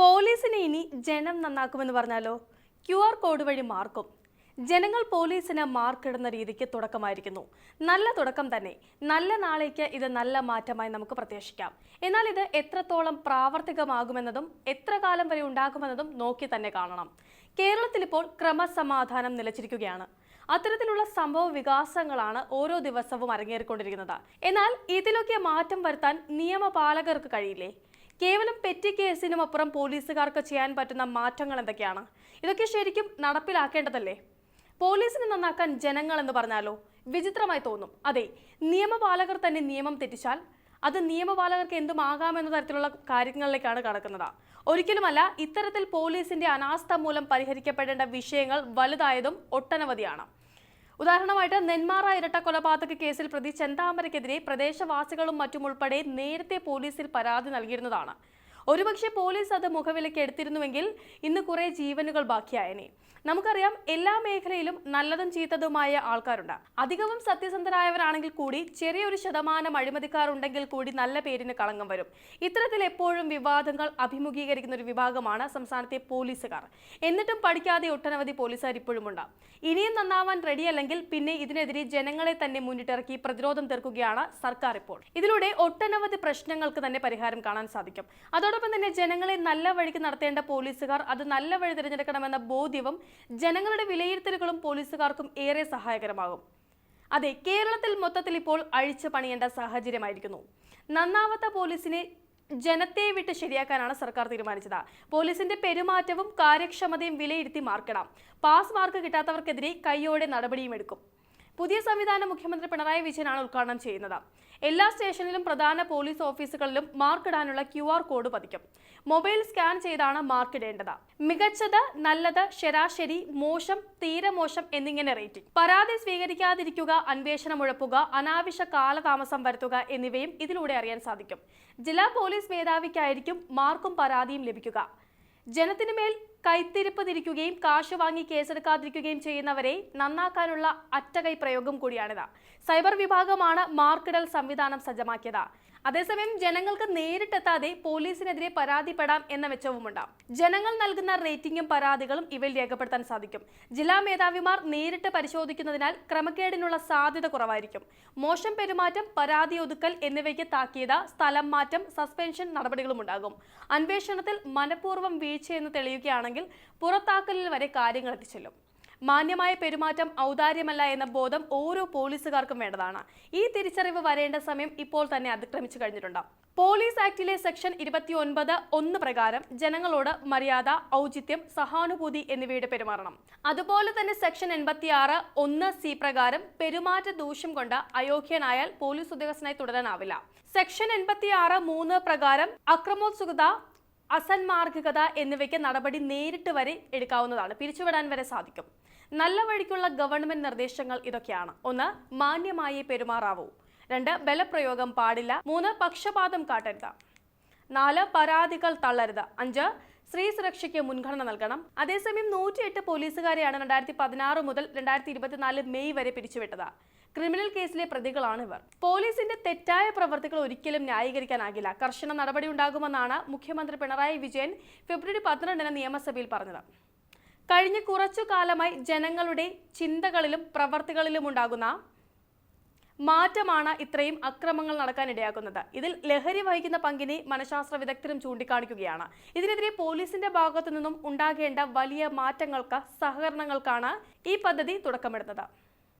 പോലീസിനെ ഇനി ജനം നന്നാക്കുമെന്ന് പറഞ്ഞാലോ? ക്യു ആർ കോഡ് വഴി മാർക്കും. ജനങ്ങൾ പോലീസിന് മാർക്കിടുന്ന രീതിക്ക് തുടക്കമായിരിക്കുന്നു. നല്ല തുടക്കം തന്നെ. നല്ല നാളേക്ക് ഇത് നല്ല മാറ്റമായി നമുക്ക് പ്രത്യാശിക്കാം എന്നാൽ ഇത് എത്രത്തോളം പ്രാവർത്തികമാകുമെന്നതും എത്ര കാലം വരെ ഉണ്ടാകുമെന്നതും നോക്കി തന്നെ കാണണം. കേരളത്തിൽ ഇപ്പോൾ ക്രമസമാധാനം നിലച്ചിരിക്കുകയാണ്. അത്തരത്തിലുള്ള സംഭവ വികാസങ്ങളാണ് ഓരോ ദിവസവും അരങ്ങേറിക്കൊണ്ടിരിക്കുന്നത്. എന്നാൽ ഇതിലൊക്കെ മാറ്റം വരുത്താൻ നിയമപാലകർക്ക് കഴിയില്ലേ? കേവലം പെറ്റി കേസിനും അപ്പുറം പോലീസുകാർക്ക് ചെയ്യാൻ പറ്റുന്ന മാറ്റങ്ങൾ എന്തൊക്കെയാണ്? ഇതൊക്കെ ശരിക്കും നടപ്പിലാക്കേണ്ടതല്ലേ? പോലീസിനെ നന്നാക്കാൻ ജനങ്ങൾ എന്ന് പറഞ്ഞാലോ? വിചിത്രമായി തോന്നും. അതെ നിയമപാലകർ തന്നെ നിയമം തെറ്റിച്ചാൽ അത് നിയമപാലകർക്ക് എന്തുമാകാമെന്ന തരത്തിലുള്ള കാര്യങ്ങളിലേക്കാണ് കടക്കുന്നത്. ഒരിക്കലുമല്ല ഇത്തരത്തിൽ പോലീസിന്റെ അനാസ്ഥ മൂലം പരിഹരിക്കപ്പെടേണ്ട വിഷയങ്ങൾ വലുതായതും ഒട്ടനവധിയാണ്. ഉദാഹരണമായിട്ട് നെന്മാറ ഇരട്ട കൊലപാതക കേസിൽ പ്രതി ചെന്താമരയ്ക്കെതിരെ പ്രദേശവാസികളും മറ്റും ഉൾപ്പെടെ നേരത്തെ പോലീസിൽ പരാതി നൽകിയിരുന്നതാണ്. ഒരുപക്ഷെ പോലീസ് അത് മുഖവിലയ്ക്ക് എടുത്തിരുന്നുവെങ്കിൽ ഇന്ന് കുറെ ജീവനുകൾ ബാക്കിയായനെ. നമുക്കറിയാം എല്ലാ മേഖലയിലും നല്ലതും ചീത്തതുമായ ആൾക്കാരുണ്ട്. അധികവും സത്യസന്ധരായവരാണെങ്കിൽ കൂടി ചെറിയൊരു ശതമാനം അഴിമതിക്കാരുണ്ടെങ്കിൽ കൂടി നല്ല പേരിന് കളങ്കം വരും. ഇത്തരത്തിൽ എപ്പോഴും വിവാദങ്ങൾ അഭിമുഖീകരിക്കുന്ന ഒരു വിഭാഗമാണ് സംസ്ഥാനത്തെ പോലീസുകാർ. എന്നിട്ടും പഠിക്കാതെ ഒട്ടനവധി പോലീസുകാർ ഇപ്പോഴുമുണ്ട് ഇനിയും നന്നാവാൻ റെഡിയല്ലെങ്കിൽ പിന്നെ ഇതിനെതിരെ ജനങ്ങളെ തന്നെ മുന്നിട്ടിറക്കി പ്രതിരോധം തീർക്കുകയാണ് സർക്കാർ ഇപ്പോൾ. ഇതിലൂടെ ഒട്ടനവധി പ്രശ്നങ്ങൾക്ക് തന്നെ പരിഹാരം കാണാൻ സാധിക്കും. അതോടൊപ്പം തന്നെ ജനങ്ങളെ നല്ല വഴിക്ക് നടത്തേണ്ട പോലീസുകാർ അത് നല്ല വഴി തിരഞ്ഞെടുക്കണമെന്ന ബോധ്യവും ജനങ്ങളുടെ വിലയിരുത്തലുകളും പോലീസുകാർക്കും ഏറെ സഹായകരമാകും. അതെ കേരളത്തിൽ മൊത്തത്തിൽ ഇപ്പോൾ അഴിച്ചു പണിയേണ്ട സാഹചര്യമായിരിക്കുന്നു. നന്നാവാത്ത പോലീസിനെ ജനത്തെ വിട്ട് ശരിയാക്കാനാണ് സർക്കാർ തീരുമാനിച്ചത്. പോലീസിന്റെ പെരുമാറ്റവും കാര്യക്ഷമതയും വിലയിരുത്തി മാർക്കിടാം പാസ് മാർക്ക് കിട്ടാത്തവർക്കെതിരെ കൈയോടെ നടപടിയും എടുക്കും. പുതിയ സംവിധാനം മുഖ്യമന്ത്രി പിണറായി വിജയനാണ് ഉദ്ഘാടനം ചെയ്യുന്നത്. എല്ലാ സ്റ്റേഷനിലും പ്രധാന പോലീസ് ഓഫീസുകളിലും മാർക്കിടാനുള്ള ക്യു ആർ കോഡ് പതിക്കും. മൊബൈൽ സ്കാൻ ചെയ്താണ് മാർക്കിടേണ്ടത് മികച്ചത് നല്ലത് ശരാശരി മോശം തീരെ മോശം എന്നിങ്ങനെ റേറ്റിംഗ്. പരാതി സ്വീകരിക്കാതിരിക്കുക അന്വേഷണം ഉഴപ്പുക അനാവശ്യ കാലതാമസം വരുത്തുക എന്നിവയും ഇതിലൂടെ അറിയാൻ സാധിക്കും. ജില്ലാ പോലീസ് മേധാവിക്കായിരിക്കും മാർക്കും പരാതിയും ലഭിക്കുക. ജനത്തിനു മേൽ കൈത്തിരിപ്പ് തിരിക്കുകയും കാശ് വാങ്ങി കേസെടുക്കാതിരിക്കുകയും ചെയ്യുന്നവരെ നന്നാക്കാനുള്ള അറ്റകൈ പ്രയോഗം കൂടിയാണിത്. സൈബർ വിഭാഗമാണ് മാർക്കിടൽ സംവിധാനം സജ്ജമാക്കിയത്. അതേസമയം ജനങ്ങൾക്ക് നേരിട്ടെത്താതെ പോലീസിനെതിരെ പരാതിപ്പെടാം എന്ന വെച്ചവുമുണ്ട് ജനങ്ങൾ നൽകുന്ന റേറ്റിംഗും പരാതികളും ഇവയിൽ രേഖപ്പെടുത്താൻ സാധിക്കും. ജില്ലാ മേധാവിമാർ നേരിട്ട് പരിശോധിക്കുന്നതിനാൽ ക്രമക്കേടിനുള്ള സാധ്യത കുറവായിരിക്കും. മോശം പെരുമാറ്റം പരാതി ഒതുക്കൽ എന്നിവയ്ക്ക് താക്കീത സ്ഥലം മാറ്റം സസ്പെൻഷൻ നടപടികളും ഉണ്ടാകും. അന്വേഷണത്തിൽ മനഃപൂർവം വീഴ്ചയെന്ന് തെളിയുകയാണെങ്കിൽ പുറത്താക്കലിൽ വരെ കാര്യങ്ങൾ എത്തിച്ചെല്ലും മാന്യമായ പെരുമാറ്റം ഔദാര്യമല്ല എന്ന ബോധം ഓരോ പോലീസുകാർക്കും വേണ്ടതാണ്. ഈ തിരിച്ചറിവ് വരേണ്ട സമയം ഇപ്പോൾ തന്നെ അതിക്രമിച്ചു കഴിഞ്ഞിട്ടുണ്ട്. പോലീസ് ആക്ടിലെ സെക്ഷൻ ഇരുപത്തി ഒൻപത് ഒന്ന് പ്രകാരം ജനങ്ങളോട് മര്യാദ ഔചിത്യം സഹാനുഭൂതി എന്നിവയുടെ പെരുമാറണം. അതുപോലെ തന്നെ സെക്ഷൻ എൺപത്തി ആറ് ഒന്ന് സി പ്രകാരം പെരുമാറ്റ ദൂഷ്യം കൊണ്ട് അയോഗ്യനായാൽ പോലീസ് ഉദ്യോഗസ്ഥനായി തുടരാനാവില്ല. സെക്ഷൻ എൺപത്തി ആറ് മൂന്ന് പ്രകാരം അക്രമോത്സുകത അസന്മാർഗികത എന്നിവയ്ക്ക് നടപടി നേരിട്ട് വരെ എടുക്കാവുന്നതാണ്. പിരിച്ചുവിടാൻ വരെ സാധിക്കും. നല്ല വഴിക്കുള്ള ഗവൺമെന്റ് നിർദ്ദേശങ്ങൾ ഇതൊക്കെയാണ്. ഒന്ന് മാന്യമായി പെരുമാറാവൂ. രണ്ട് ബലപ്രയോഗം പാടില്ല. മൂന്ന് പക്ഷപാതം കാട്ടരുത്. നാല് പരാതികൾ തള്ളരുത്. അഞ്ച് സ്ത്രീ സുരക്ഷയ്ക്ക് മുൻഗണന നൽകണം. അതേസമയം നൂറ്റിയെട്ട് പോലീസുകാരെയാണ് രണ്ടായിരത്തി പതിനാറ് മുതൽ രണ്ടായിരത്തി ഇരുപത്തിനാല് മെയ് വരെ പിരിച്ചുവിട്ടത്. ക്രിമിനൽ കേസിലെ പ്രതികളാണ് ഇവർ. പോലീസിന്റെ തെറ്റായ പ്രവർത്തികൾ ഒരിക്കലും ന്യായീകരിക്കാനാകില്ല. കർശന നടപടി ഉണ്ടാകുമെന്നാണ് മുഖ്യമന്ത്രി പിണറായി വിജയൻ ഫെബ്രുവരി പന്ത്രണ്ടിന് നിയമസഭയിൽ പറഞ്ഞത്. കഴിഞ്ഞ കുറച്ചു കാലമായി ജനങ്ങളുടെ ചിന്തകളിലും പ്രവർത്തികളിലും ഉണ്ടാകുന്ന മാറ്റമാണ് ഇത്രയും അക്രമങ്ങൾ നടക്കാൻ ഇടയാക്കുന്നത്. ഇതിൽ ലഹരി വഹിക്കുന്ന പങ്കിനെ മനഃശാസ്ത്ര വിദഗ്ധരും ചൂണ്ടിക്കാണിക്കുകയാണ്. ഇതിനെതിരെ പോലീസിന്റെ ഭാഗത്തു നിന്നും ഉണ്ടാകേണ്ട വലിയ മാറ്റങ്ങൾക്ക് സഹകരണങ്ങൾക്കാണ് ഈ പദ്ധതി തുടക്കമിടുന്നത്.